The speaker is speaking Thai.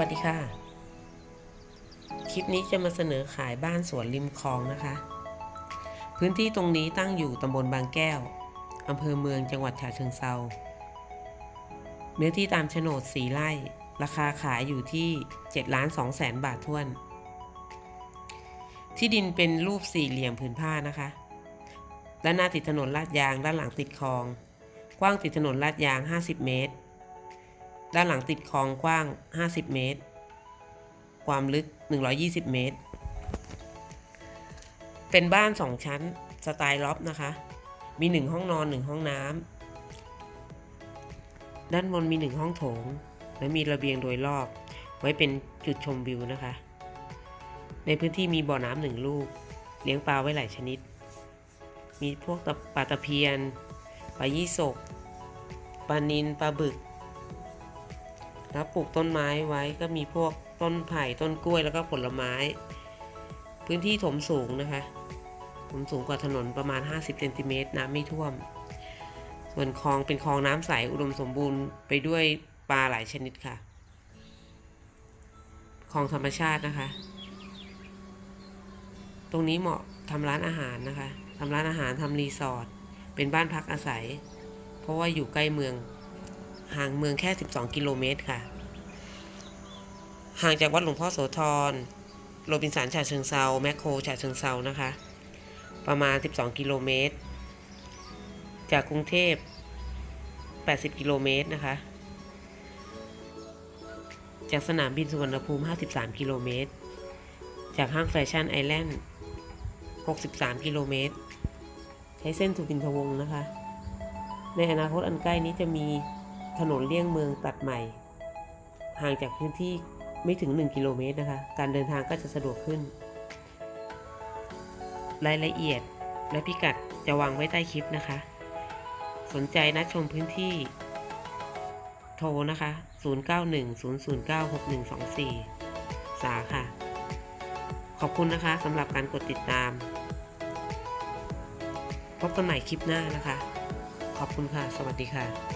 วัสดีค่ะ คลิปนี้จะมาเสนอขายบ้านสวนริมคลองนะคะ พื้นที่ตรงนี้ตั้งอยู่ตำบลบางแก้วอำเภอเมืองจังหวัดฉะเชิงเซาเนื้อที่ตามโฉนดสีไร่ ราคาขายอยู่ที่7ล้าน2แสนบาทท้วน ที่ดินเป็นรูปสี่เหลี่ยมผืนผ้านะคะ ด้านหน้าติดถนนลาดยาง ด้านหลังติดคลอง กว้างติดถนนลาดยาง 50 เมตร ด้านหลังติดคลองกว้าง 50 เมตร ความลึก 120 เมตร เป็นบ้าน 2 ชั้น สไตล์ล็อบนะคะ มี 1 ห้องนอน 1 ห้องน้ำ ด้านบนมี 1 ห้องโถง และมีระเบียงโดยรอบ ไว้เป็นจุดชมวิวนะคะ ในพื้นที่มีบ่อน้ำหนึ่งลูก เลี้ยงปลาไว้หลายชนิด มีพวกปลาตะเพียน ปลายี่สก ปลานิน ปลาบึก แล้วปลูกต้นไม้ไว้ก็มีพวกต้นไผ่ต้นกล้วยแล้วก็ผลไม้ พื้นที่ถมสูงนะคะ ถมสูงกว่าถนนประมาณ 50เซนติเมตรน้ำไม่ท่วม ส่วนคลองเป็นคลองน้ำใสอุดมสมบูรณ์ไปด้วยปลาหลายชนิดค่ะคลองธรรมชาตินะคะ ตรงนี้เหมาะทำร้านอาหารนะคะทำร้านอาหารทำรีสอร์ทเป็นบ้านพักอาศัย เพราะว่าอยู่ใกล้เมือง ห่างเมืองแค่ 12 กิโลเมตรค่ะ ห่างจากวัดหลวงพ่อโสธรโรบินสันฉะเชิงเซาแมคโครฉะเชิงเซานะคะ ประมาณ 12 กิโลเมตร จากกรุงเทพ 80 กิโลเมตรนะคะ จากสนามบินสุวรรณภูมิ 53 กิโลเมตร จากห้างแฟชั่นไอแลนด์ 63 กิโลเมตร ใช้เส้นสุวินทวงศ์นะคะ ในอนาคตอันใกล้นี้จะมี ถนนเลี่ยงเมืองตัดใหม่ ห่างจากพื้นที่ไม่ถึง 1 กิโลเมตรนะคะ การเดินทางก็จะสะดวกขึ้น รายละเอียดและพิกัดจะวางไว้ใต้คลิปนะคะ สนใจนัดชมพื้นที่ โทรนะคะ 0910096124 สาค่ะ ขอบคุณนะคะสำหรับการกดติดตาม พบกันใหม่คลิปหน้านะคะ ขอบคุณค่ะ สวัสดีค่ะ